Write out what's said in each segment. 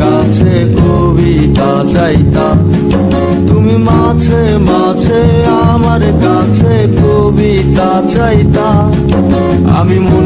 কাছে কবিতা চাইতাম। তুমি মাঝে মাঝে আমার কাছে কবিতা চাইতা। আমি মনের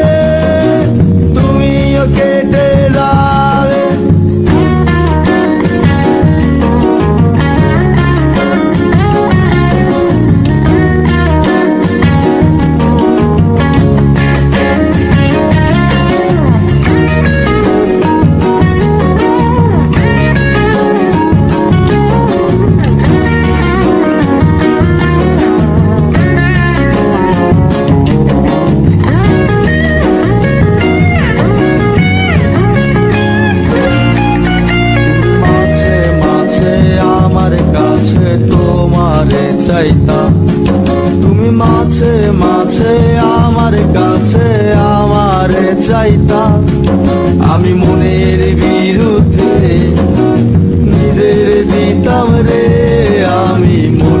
তোমারে চাইতা। তুমি মাঝে মাঝে আমার কাছে আমারে চাইতা। আমি মনের বিরুদ্ধে নিজের দিতাম রে, আমি মনের